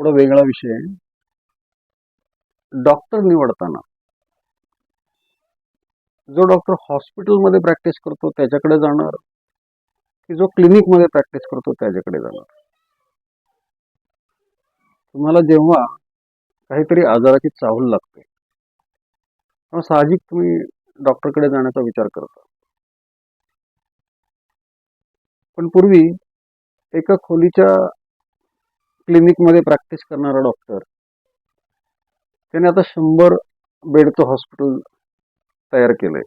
थोडा वेगळा विषय आहे. डॉक्टर निवडताना जो डॉक्टर हॉस्पिटलमध्ये प्रॅक्टिस करतो त्याच्याकडे जाणार की जो क्लिनिकमध्ये प्रॅक्टिस करतो त्याच्याकडे जाणार? तुम्हाला जेव्हा काहीतरी आजाराची चाहूल लागते तेव्हा साहजिक तुम्ही डॉक्टरकडे जाण्याचा विचार करता. पण पूर्वी एका खोलीच्या क्लिनिकमध्ये प्रॅक्टिस करणारा डॉक्टर त्याने आता शंभर बेडचं हॉस्पिटल तयार केलंय.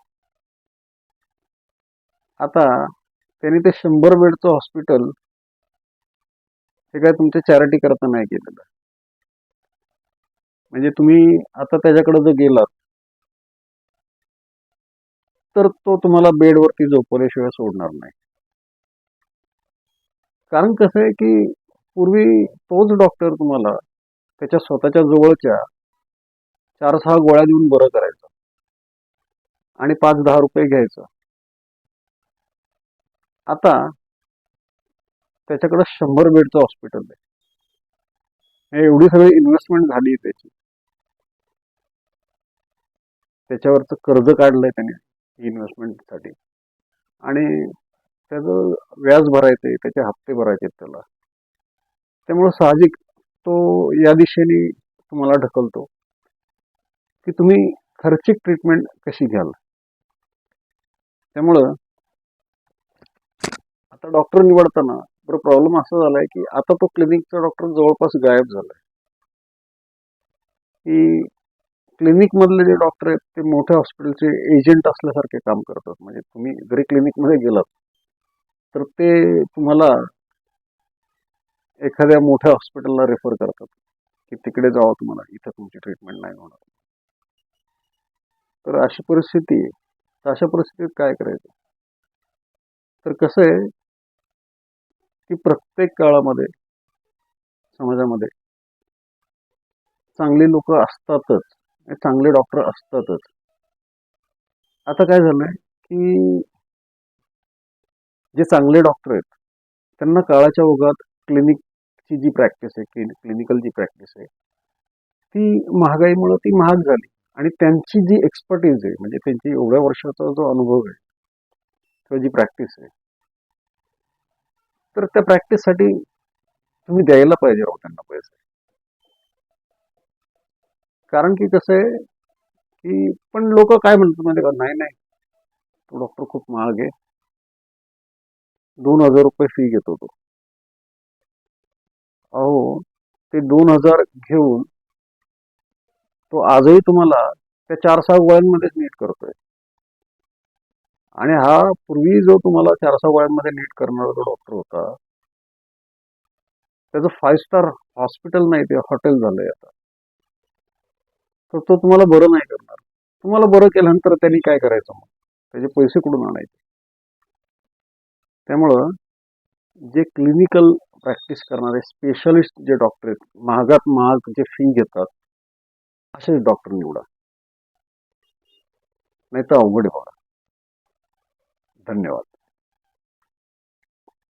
आता त्यांनी ते शंभर बेडचं हॉस्पिटल हे काय तुमच्या चॅरिटी करता नाही केलेलं. म्हणजे तुम्ही आता त्याच्याकडे जर गेलात तर तो तुम्हाला बेडवरती झोपवल्याशिवाय सोडणार नाही. कारण कसं आहे की पूर्वी तोच डॉक्टर तुम्हाला त्याच्या स्वतःच्या जवळच्या चार सहा गोळ्या देऊन बरं करायचं. आणि पाच दहा रुपये घ्यायचं. आता त्याच्याकडे शंभर बेडचं हॉस्पिटल आहे. हे एवढी सगळी इन्व्हेस्टमेंट झाली त्याची. त्याच्यावरचं कर्ज काढलंय त्याने इन्व्हेस्टमेंटसाठी आणि त्याचं व्याज भरायचं आहे त्याचे हप्ते भरायचे त्याला. त्यामुळं साहजिक तो या दिशेने तुम्हाला ढकलतो. की तुम्ही खर्चिक ट्रीटमेंट कशी घ्याल? त्यामुळं आता डॉक्टर निवडताना बरं प्रॉब्लेम असा झालाय की आता तो क्लिनिकचा डॉक्टर जवळपास गायब झालाय. की क्लिनिक मधले जे डॉक्टर आहेत ते मोठ्या हॉस्पिटलचे एजंट असल्यासारखे काम करतात. म्हणजे तुम्ही जरी क्लिनिकमध्ये गेलात तर ते तुम्हाला एखाद्या मोठ्या हॉस्पिटलला रेफर करतात. की तिकडे जावं तुम्हाला इथं तुमची ट्रीटमेंट नाही होणार. तर अशी परिस्थिती आहे. तर अशा परिस्थितीत काय करायचं? तर कसं आहे? की प्रत्येक काळामध्ये समाजामध्ये चांगली लोक असतातच. चांगले डॉक्टर असतातच. आता काय झालंय? की जे चांगले डॉक्टर आहेत त्यांना काळाच्या ओघात क्लिनिक ची जी प्रॅक्टिस आहे क्लिनिकल जी प्रॅक्टिस आहे ती महागाईमुळे ती महाग झाली. आणि त्यांची जी एक्सपर्टीज आहे म्हणजे त्यांची एवढ्या वर्षाचा जो अनुभव आहे किंवा जी प्रॅक्टिस आहे तर त्या प्रॅक्टिससाठी तुम्ही द्यायला पाहिजे राहू त्यांना पैसे. कारण की कसं आहे की पण लोक काय म्हणतात म्हणजे का? नाही नाही तो डॉक्टर खूप महाग आहे. दोन हजार रुपये फी घेतो तो. अहो ते दोन हजार घेऊन तो आजही तुम्हाला त्या चार सहा गोळ्यांमध्येच नीट करतोय. आणि हा पूर्वी जो तुम्हाला चार सहा गोळ्यांमध्ये नीट करणारा जो डॉक्टर होता त्याचं फाईव्ह स्टार हॉस्पिटल नाही ते हॉटेल झालंय आता. तर तो तुम्हाला बरं नाही करणार. तुम्हाला बरं केल्यानंतर त्यांनी काय करायचं मग? त्याचे पैसे कुठून आणायचे? त्यामुळं जे क्लिनिकल प्रॅक्टिस करणारे स्पेशलिस्ट जे डॉक्टर आहेत महागात महाग जे फी घेतात असेच डॉक्टर निवडा. नाही तर अवघड आहे बघा धन्यवाद.